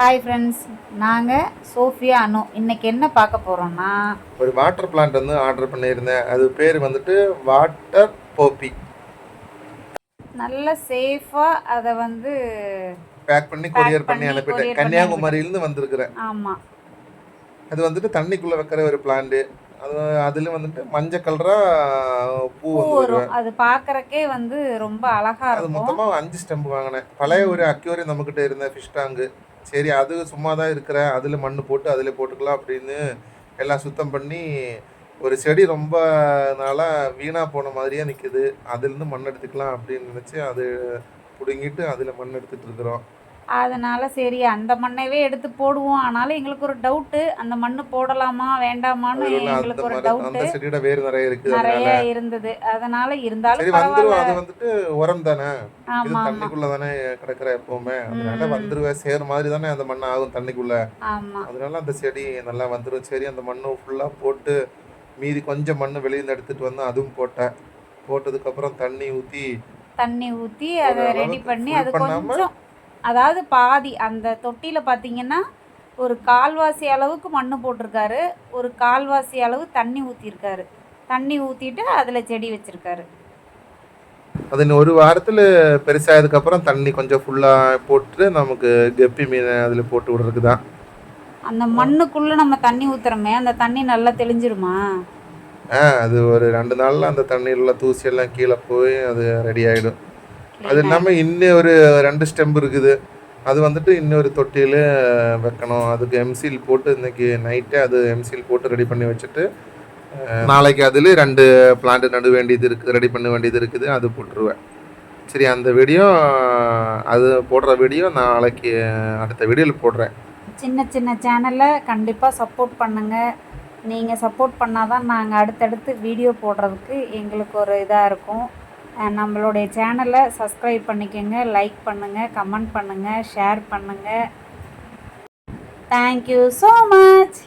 Hi friends நாங்கள் Sofia Anu. இன்னைக்கு என்ன பார்க்க போகிறோம்னா ஒரு வாட்டர் பிளான்ட் வந்து ஆர்டர் பண்ணியிருந்தேன். அது பேர் வந்துட்டு வாட்டர் போப்பி நல்ல சேஃபாக அதை வந்து பேக் பண்ணி கொரியர் பண்ணி அனுப்பிட்டேன். கன்னியாகுமரியிலேருந்து வந்திருக்கிறேன். ஆமாம் அது வந்துட்டு தண்ணிக்குள்ளே வைக்கிற ஒரு பிளான்ட் அது அதில் வந்துட்டு மஞ்சள் கலராக பூ வரும். அது பார்க்கறக்கே வந்து ரொம்ப அழகாக அது இருக்கும். மொத்தமாக அஞ்சு ஸ்டெம்பு வாங்கினேன். பழைய ஒரு அக்யூரியம் நம்மக்கிட்ட இருந்த ஃபிஷ் டாங்கு சரி அது சும்மா தான் இருக்கிறேன். அதில் மண் போட்டு அதில் போட்டுக்கலாம் அப்படின்னு எல்லாம் சுத்தம் பண்ணி ஒரு செடி ரொம்ப நாளாக வீணாக போன மாதிரியே நிற்கிது அதுலேருந்து மண் எடுத்துக்கலாம் அப்படின்னு நினச்சி அது பிடுங்கிட்டு அதில் மண் எடுத்துகிட்டு இருக்கிறோம். அதனால சரி அந்த மண்ணைவே எடுத்து போடுவோம். ஆனாலும் எங்களுக்கு ஒரு டவுட்டு அந்த மண்ணு போடலாமா வேண்டாமான்னு எங்களுக்கு ஒரு டவுட்டு வேர் நிறைய இருக்குது நிறைய இருந்தது. அதனால இருந்தாலும் அது வந்துட்டு உரம் தானே. ஆமா தண்ணிக்குள்ள தானே கிடக்குற எப்பவுமே. அதனால ம். வந்துருவேன் சேர் மாதிரி தானே அந்த மண் ஆகும் தண்ணிக்குள்ள. ஆமா. அதனால அந்த செடி நல்லா வந்துடும் சரி அந்த மண்ணை ஃபுல்லாக போட்டு மீதி கொஞ்சம் மண் வெளியில எடுத்துட்டு வந்து அதுவும் போட்டேன். போட்டதுக்கப்புறம் தண்ணி ஊற்றி தண்ணி ஊற்றி அதை ரெடி பண்ணி அது கொஞ்சம் அதாவது பாதி அந்த தொட்டியில் பார்த்தீங்கன்னா ஒரு கால்வாசி அளவுக்கு மண் போட்டிருக்காரு. ஒரு கால்வாசி அளவு தண்ணி ஊற்றிருக்காரு தண்ணி ஊற்றிட்டு அதில் செடி வச்சிருக்காரு. அது இன்னும் ஒரு வாரத்தில் பெருசாயதுக்கப்புறம் தண்ணி கொஞ்சம் ஃபுல்லாக போட்டு நமக்கு கெப்பி மீன் அதில் போட்டு விடுறதுக்கு தான். அந்த மண்ணுக்குள்ளே நம்ம தண்ணி ஊற்றுறோமே அந்த தண்ணி நல்லா தெளிஞ்சிருமா? ஆ அது ஒரு ரெண்டு நாளில் அந்த தண்ணியில் உள்ள தூசி எல்லாம் கீழே போய் அது ரெடி ஆகிடும் அது இல்லாமல் இன்னும் ஒரு ரெண்டு ஸ்டெம்பு இருக்குது. அது வந்துட்டு இன்னொரு தொட்டியில் வைக்கணும். அதுக்கு எம்சில் போட்டு இன்னைக்கு நைட்டே அது எம்சில் போட்டு ரெடி பண்ணி வச்சுட்டு நாளைக்கு அதில் ரெண்டு பிளான்ட் நடு வேண்டியது இருக்குது ரெடி பண்ண வேண்டியது இருக்குது. அது போட்டுருவேன். சரி அந்த வீடியோ அது போடுற வீடியோ நாளைக்கு அடுத்த வீடியோவில் போடுறேன். சின்ன சின்ன சேனலை கண்டிப்பாக சப்போர்ட் பண்ணுங்கள் நீங்கள் சப்போர்ட் பண்ணால் தான் நாங்கள் அடுத்தடுத்து வீடியோ போடுறதுக்கு எங்களுக்கு ஒரு இதாக இருக்கும். நம்மளுடைய சேனலை சப்ஸ்கிரைப் பண்ணிக்கோங்க லைக் பண்ணுங்கள் கமெண்ட் பண்ணுங்கள் ஷேர் பண்ணுங்கள் தேங்க்யூ ஸோ மச்